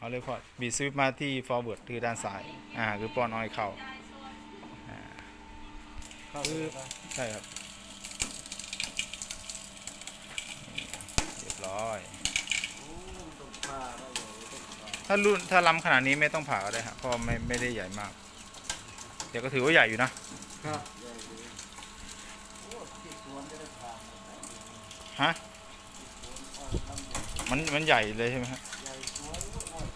เอาเลยพอบีสวิปมาที่ forward คือด้านซ้าย อ่า คือปอนออยเข่าเข้าเลยครับใช่ครับ เรียบร้อยโอ้ต้องผ่าได้เลยต้องผ่าถ้ารุ่นถ้าล้ำขนาดนี้ไม่ต้องผ่าก็ได้ครับเพราะไม่ไม่ได้ใหญ่มาก เดี๋ยวก็ถือว่าใหญ่อยู่นะ ครับใหญ่เลยโอ้ที่สวนจะได้ผ่าฮะอ้อยทำใหญ่มันมันใหญ่เลยใช่ไหมฮะ ใหญ่สวยอ้อย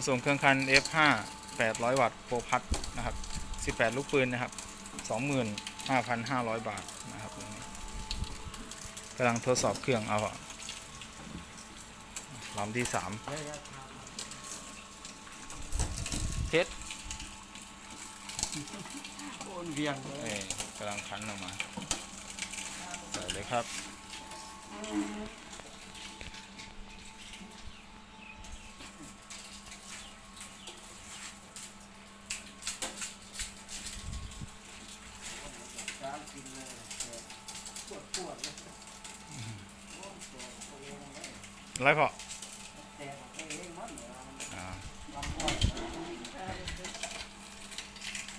มาส่งเครื่องคัน F5 800 วัตต์โปรพัทนะครับ 18 ลูกปืนนะครับ 25,500 บาทนะครับตรงนี้กำลังทดสอบเครื่องเอาอะลำที่ใหญ่ครับ3เทสโอนเวียงเลยเอ้ยกำลังคันออกมา ใส่เลยครับ สามกินเลยปวดปวดเลยโอ้ปวดตัวเอง เลยไรพอแต่ตัวเองมันเนี่ยอ่าลำอ้อย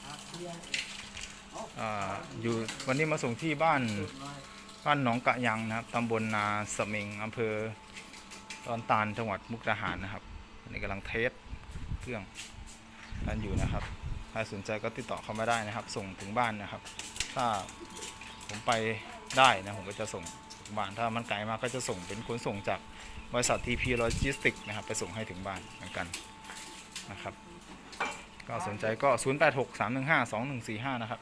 หักเพียงเองอ่าอยู่วันนี้มาส่งที่บ้านบ้านหนองกะยังนะครับตำบลนาสมิงอำเภอดอนตาลจังหวัดมุกดาหารนะครับอันนี้กำลังเทสเครื่องกันอยู่นะครับ ถ้าสนใจก็ติดต่อเข้ามาได้นะครับ ส่งถึงบ้านนะครับ ถ้าผมไปได้นะผมก็จะส่ง ถึงบ้าน ถ้ามันไกลมากก็จะส่งเป็นขนส่งจากบริษัท TP Logistics นะครับไปส่งให้ถึงบ้านเหมือนกันนะครับ ก็สนใจก็ 086 315 2145 นะครับ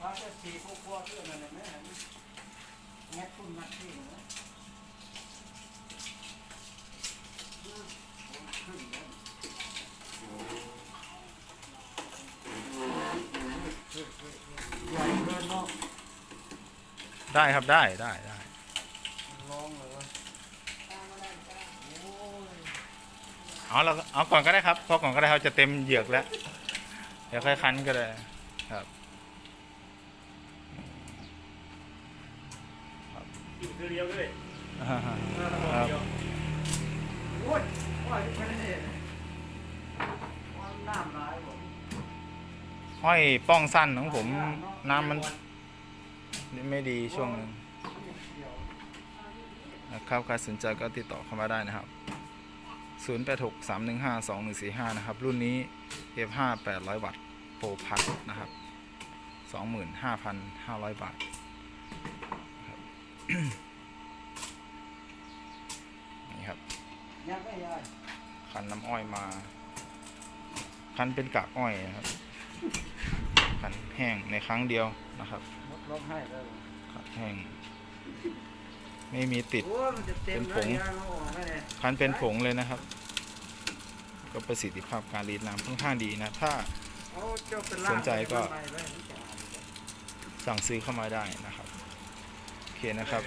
ถ้าจะสีพวกพวกเพื่อนอะไรแม่แงะคุณนักที่นะขึ้นแล้วใหญ่เกินเนาะ ได้ครับได้ได้ได้ลองเลยวะโอ้ยเอาเราเอาก่อนก็ได้ครับเพราะก่อนก็ได้เขาจะเต็มเหยือกแล้ว เดี๋ยวค่อยคั้นก็ได้ครับกินคือเดียวเลยครับโอ้ยว่าจะไปไหนว่าน้ำร้ายบ่ห้อยป้องสั้นของผมน้ำมัน ไม่ดีช่วงนึงเดี๋ยวนะครับใครสนใจก็ติดต่อเข้ามาได้นะครับ 086 315 2145 นะครับ รุ่นนี้ F5 800 วัตต์โปรพัทนะครับ 25,500 บาทครันี่ครับยังไม่ยายคันน้ำอ้อยมา คันเป็นกากอ้อยนะครับ คันแห้งในครั้งเดียวนะครับ ร้องไห้แล้วคันแห้งไม่มีติด โอ้ยมันจะเต็มเป็นผแล้วงยางเอาออกไม่ได้คันเป็นผงเลยนะครับ ก็ประสิทธิภาพการรีดน้ำค่อนข้างดีนะ ถ้า เอาเจ้าเป็นล่างสนใจก็ ไปไว้มันจะอ่านเลยสั่งซื้อเข้ามาได้นะครับ โอเคนะครับ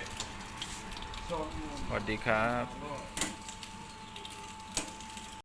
โซนหมู่สวัสดีครับ โลก